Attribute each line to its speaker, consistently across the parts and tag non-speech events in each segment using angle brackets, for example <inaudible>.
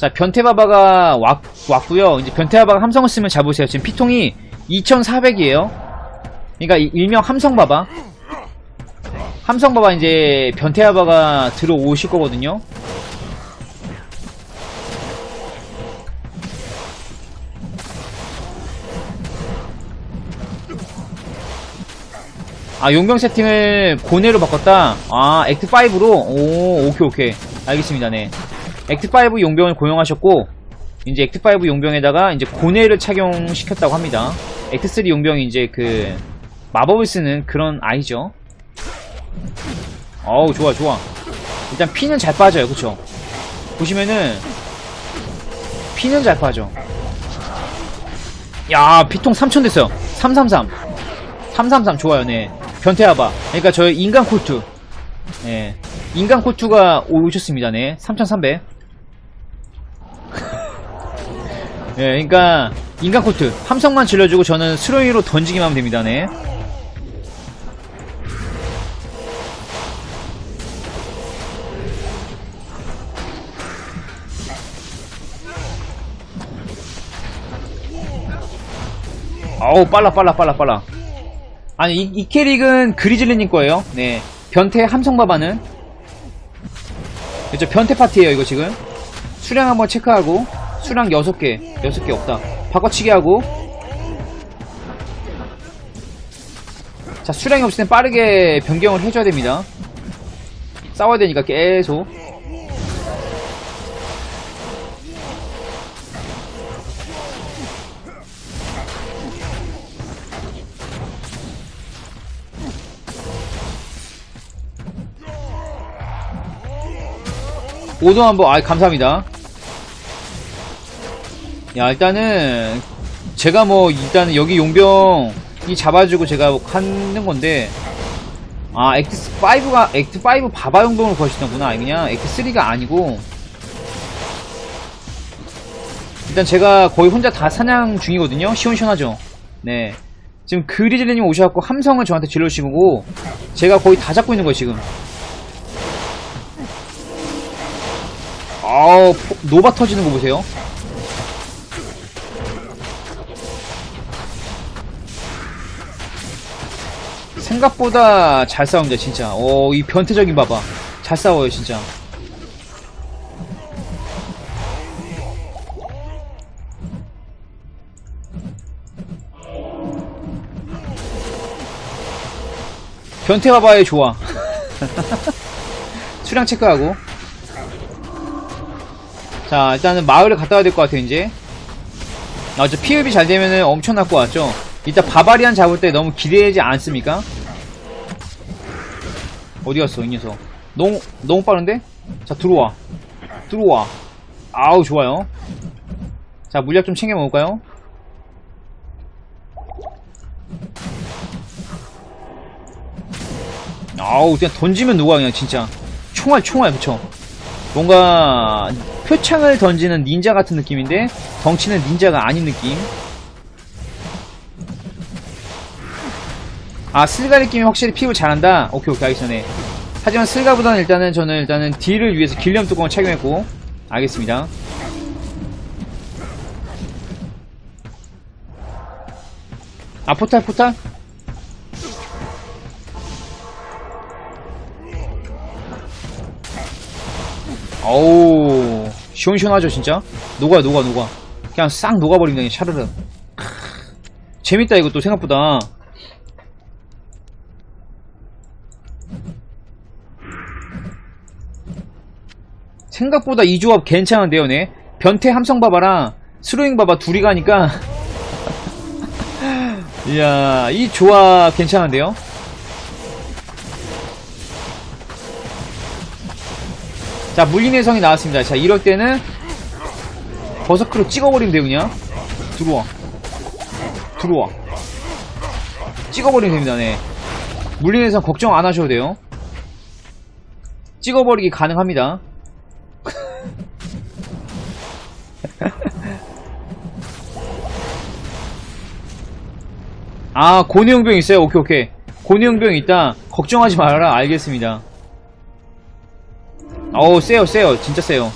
Speaker 1: 자, 변태바바가 왔, 왔고요 이제 변태바바가 함성을 쓰면 잡으세요. 지금 피통이 2400이에요. 그러니까 이- 일명 함성바바. 함성바바 이제 변태바바가 들어오실 거거든요. 아 용병 세팅을 고뇌로 바꿨다 아 액트 5로 오 오케이 오케이 알겠습니다 네 액트 5 용병을 고용하셨고 이제 액트 5 용병에다가 이제 고뇌를 착용시켰다고 합니다 액트 3 용병이 이제 그 마법을 쓰는 그런 아이죠 어우 좋아 좋아 일단 피는 잘 빠져요 그쵸 보시면은 피는 잘 빠져 야 피통 3000 됐어요 333 333 좋아요, 네. 변태아바. 그러니까 저희 인간 콜투. 네. 인간 콜투가 오셨습니다, 네. 3300. 네, 그러니까 인간 콜투. 함성만 질러주고 저는 스로이로 던지기만 하면 됩니다, 네. 어우, 빨라, 빨라, 빨라, 빨라. 아니 이, 이 캐릭은 그리즐리님 거예요. 네. 변태 함성바바는 그죠 변태 파티예요 이거 지금. 수량 한번 체크하고 수량 6개 6개 없다. 바꿔치기 하고 자 수량이 없을 땐 빠르게 변경을 해줘야 됩니다. 싸워야 되니까 계속 오동 한번 아 감사합니다. 야 일단은 제가 뭐 일단은 여기 용병이 잡아주고 제가 하는 건데 아 액트 5가 액트 5 바바 용병을 거시는구나. 그냥 액트 3가 아니고. 일단 제가 거의 혼자 다 사냥 중이거든요. 시원시원하죠? 네. 지금 그리즐리님 오셔갖고 함성을 저한테 질러주시고 제가 거의 다 잡고 있는 거예요 지금. 아우 포- 노바 터지는 거 보세요 생각보다 잘 싸웁니다 진짜. 어이 변태적인 봐봐. 잘 싸워요 진짜. 변태 봐봐의 좋아. <laughs> 수량 체크하고. 자 일단은 마을을 갔다 와야 될 것 같아요 이제. 아저 피흡이 잘 되면은 엄청날 것 같죠? 이따 바바리안 잡을 때 너무 기대하지 않습니까 어디 갔어 이 녀석? 너무 너무 빠른데? 자 들어와. 들어와. 아우 좋아요. 자 물약 좀 챙겨 먹을까요? 아우 그냥 던지면 녹아 그냥 진짜 총알 총알 그쵸 뭔가 표창을 던지는 닌자 같은 느낌인데 덩치는 닌자가 아닌 느낌 아 슬가 느낌이 확실히 피부 잘한다? 오케이 오케이 알겠어 네. 하지만 슬가보다는 일단은 저는 일단은 딜을 위해서 길렴 뚜껑을 착용했고 알겠습니다. 아 포탈 포탈? 어우 시원시원하죠 진짜? 녹아 녹아 녹아. 그냥 싹 녹아버립니다 샤르르. 크, 재밌다 이것도 생각보다 생각보다 이 조합 괜찮은데요 네? 변태 함성 바바랑 스로잉 바바 둘이 가니까. <laughs> 이야 이 조합 괜찮은데요? 자 물림의 성이 나왔습니다. 자 이럴 때는 버서크로 찍어버리면 돼요 그냥. 들어와. 들어와. 찍어버리면 됩니다 네. 물림의 성 걱정 안 하셔도 돼요. 찍어버리기 가능합니다 아 고뇌용병 있어요 오케이 오케이 고뇌용병 있다 걱정하지 말아라 알겠습니다 어우 세요 세요 진짜 세요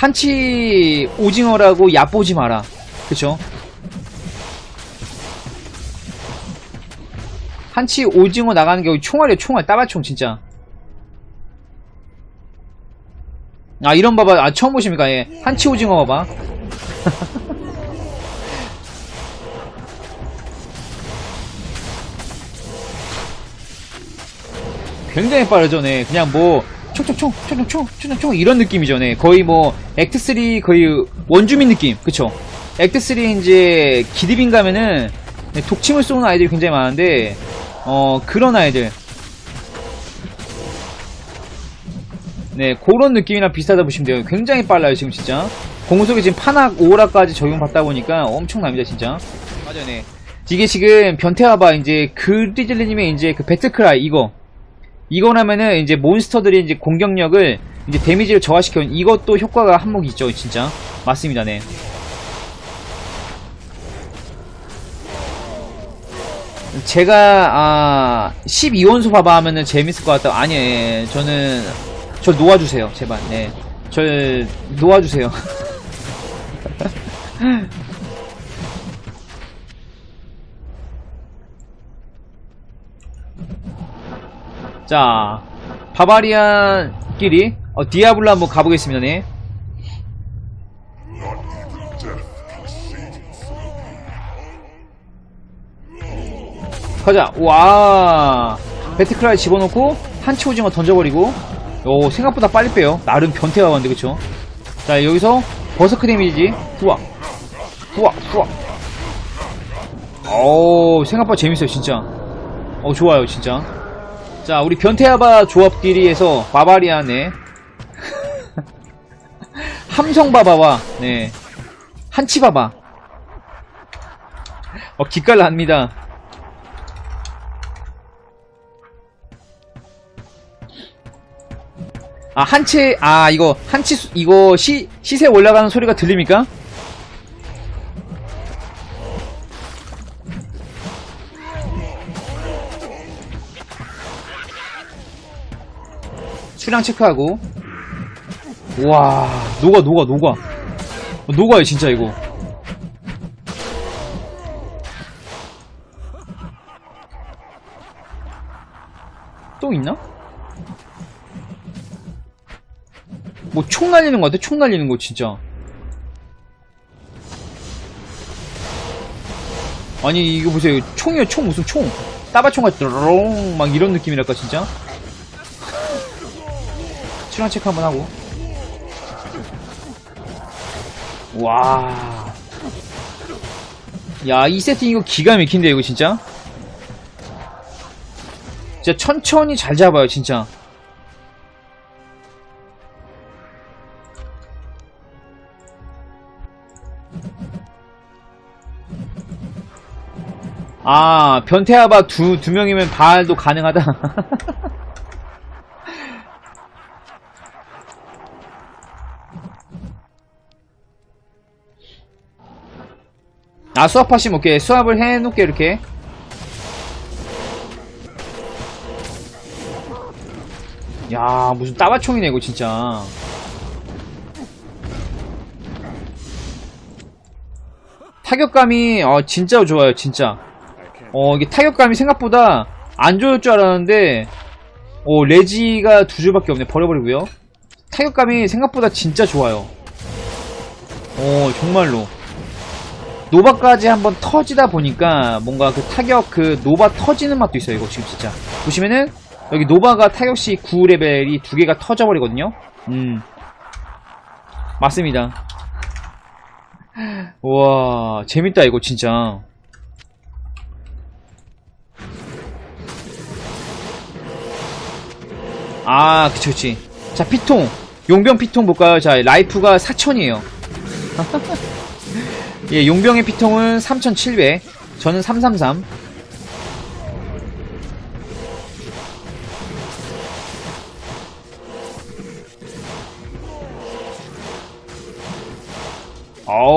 Speaker 1: 한치 오징어라고 얕보지 마라. 그쵸? 한치 오징어 나가는 게 총알이야, 총알. 따발총, 진짜. 아, 이런 봐봐. 아, 처음 보십니까? 예. 한치 오징어 봐봐. <laughs> 굉장히 빠르죠, 네. 그냥 뭐, 총총총, 총총총, 총총총, 이런 느낌이죠, 네. 거의 뭐, 액트3 거의 원주민 느낌, 그쵸? 액트3 이제, 기디빈 가면은, 네, 독침을 쏘는 아이들이 굉장히 많은데, 어, 그런 아이들. 네, 그런 느낌이랑 비슷하다 보시면 돼요. 굉장히 빨라요, 지금 진짜. 공속에 지금 파낙 5라까지 적용받다 보니까 엄청납니다, 진짜. 맞아요, 네. 이게 지금 변태와봐, 이제, 그리즐리님의 이제 그 배틀크라이, 이거. 이거라면은 이제 몬스터들이 이제 공격력을 이제 데미지를 저하시켜 이것도 효과가 한몫 있죠 진짜 맞습니다 네 제가 아 12원소 봐봐 하면은 재밌을 것 같다 아니에요 예, 저는 저 놓아주세요 제발 네 절 놓아주세요 <laughs> 자, 바바리안끼리 어, 디아블로 한번 가보겠습니다. 네. 가자. 와. 배트크라이 집어넣고 한치 오징어 던져버리고. 오 생각보다 빨리 빼요. 나름 변태가 왔는데 그쵸? 자 여기서 버서크 데미지 후아 후아 후아. 오 생각보다 재밌어요 진짜. 어 좋아요 진짜. 자, 우리 변태아바 조합끼리에서 바바리안의 <laughs> 함성바바와 네 한치바바 어 기깔 납니다. 아 한치 아 이거 한치 수- 이거 시 시세 올라가는 소리가 들립니까? 수량 체크하고 와 녹아 녹아 녹아 어, 녹아요 진짜 이거 또 있나? 뭐 총 날리는 거 같아 총 날리는 거 진짜 아니 이거 보세요 총이요 총 무슨 총 따바총 같은 롱막 이런 느낌이랄까 진짜 출연 체크 한번 하고. 와. 야, 이 세팅 이거 기가 막힌데, 이거 진짜? 진짜 천천히 잘 잡아요, 진짜. 아, 변태아바 두, 두 명이면 발도 가능하다. <laughs> 아 수압하시면 오케이. 수압을 해놓게 이렇게. 야 무슨 따바총이네 이거 진짜 타격감이 어 진짜 좋아요 진짜. 어 이게 타격감이 생각보다 안 좋을 줄 알았는데 어 레지가 두 줄밖에 없네. 버려버리고요. 타격감이 생각보다 진짜 좋아요. 어 정말로. 노바까지 한번 터지다 보니까 뭔가 그 타격 그 노바 터지는 맛도 있어요 이거 지금 진짜. 보시면은 여기 노바가 타격시 9레벨이 두 개가 터져버리거든요. 음. 맞습니다 와 재밌다 이거 진짜. 아 그치 그치. 자 피통. 용병 피통 볼까요? 자 라이프가 4000이에요. <laughs> 예, 용병의 피통은 3700. 저는 333.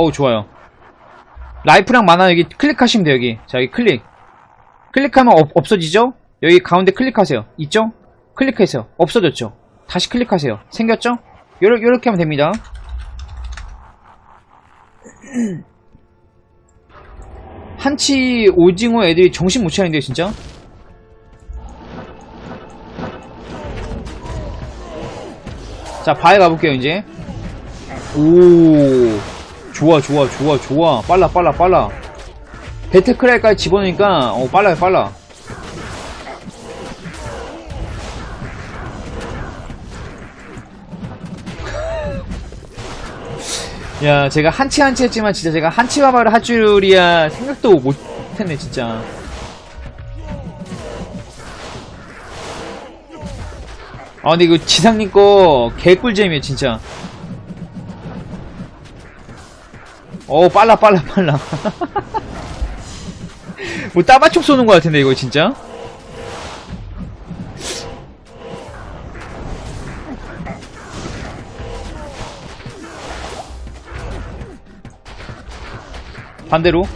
Speaker 1: 어우, 좋아요. 라이프랑 만화 여기 클릭하시면 돼요, 여기. 자, 여기 클릭. 클릭하면 없, 없어지죠? 여기 가운데 클릭하세요. 있죠? 클릭하세요. 없어졌죠? 다시 클릭하세요. 생겼죠? 요렇게, 요렇게 하면 됩니다. 한치 오징어 애들이 정신 못 차리는데 진짜? 자 바에 가볼게요 이제 오 좋아 좋아 좋아 좋아. 빨라 빨라 빨라. 배트크라이까지 집어넣으니까 어 빨라요 빨라. <laughs> 야 제가 한치 한치 했지만 진짜 제가 한치 바바를 할 줄이야 생각도 못했네 진짜. 아 근데 이거 지상님 거 개꿀잼이에요 진짜 어 빨라 빨라 빨라. 뭐 따바촉 쏘는 거 같은데 이거 진짜? 반대로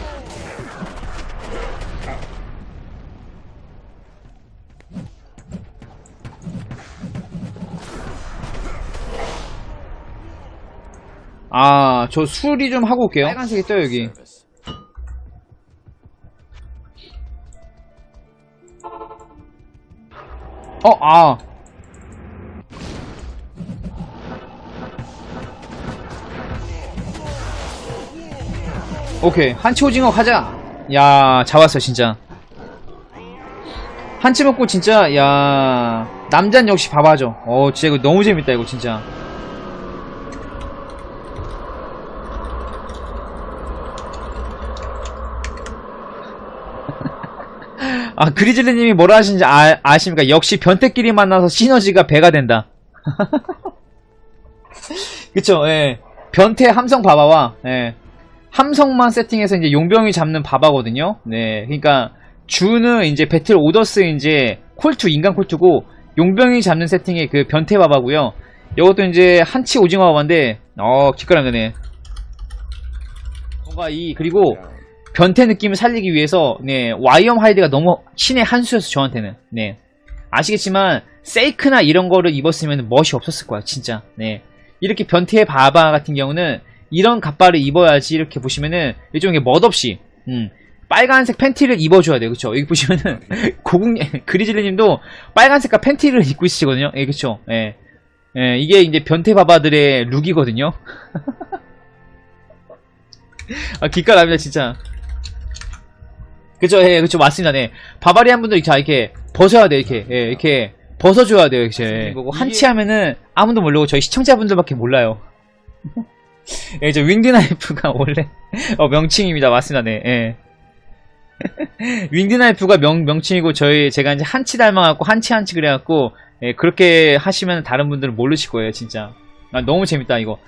Speaker 1: 아, 저 수리 좀 하고 올게요. 빨간색이 떠요, 여기. 어, 아. 오케이. 한치 오징어 가자! 야, 잡았어, 진짜. 한치 먹고 진짜, 야. 남잔 역시 봐봐죠. 어, 진짜 이거 너무 재밌다, 이거 진짜. 아, 그리즐리님이 뭐라 하시는지 아, 아십니까? 역시 변태끼리 만나서 시너지가 배가 된다. <laughs> 그쵸, 예. 변태 함성 바바와, 예. 함성만 세팅해서 이제 용병이 잡는 바바거든요. 네. 그러니까, 주는 이제 배틀 오더스 이제 콜투, 인간 콜투고, 용병이 잡는 세팅의 그 변태 바바고요 이것도 이제 한치 오징어 바바인데, 어, 기깔나네. 뭔가 이, 그리고, 변태 느낌을 살리기 위해서 네 와이엄 하이드가 너무 신의 한 수였어 저한테는. 네. 아시겠지만 세이크나 이런 거를 입었으면 멋이 없었을 거야 진짜. 네. 이렇게 변태의 바바 같은 경우는 이런 갑바를 입어야지 이렇게 보시면은 일종의 멋없이 음 빨간색 팬티를 입어줘야 돼요 그쵸? 여기 보시면은 <laughs> 고국 그리즐리님도 빨간색깔 팬티를 입고 있으시거든요. 예 그쵸? 예. 예, 이게 이제 변태 바바들의 룩이거든요. <laughs> 아 기깔납니다 진짜 그죠, 예, 그쵸, 맞습니다, 네. 바바리안 분들, 자, 이렇게, 벗어야 돼, 이렇게, 예, 이렇게, 벗어줘야 돼요, 이렇게. 거고, 한치 하면은, 아무도 모르고, 저희 시청자분들밖에 몰라요. <laughs> 예, 저, 윙드나이프가 <laughs> 원래, 어, 명칭입니다, 맞습니다, 네, 예. <laughs> 윙드나이프가 명, 명칭이고, 저희, 제가 이제 한치 닮아갖고, 한치 한치 그래갖고, 예, 그렇게 하시면 다른 분들은 모르실 거예요, 진짜. 아, 너무 재밌다, 이거.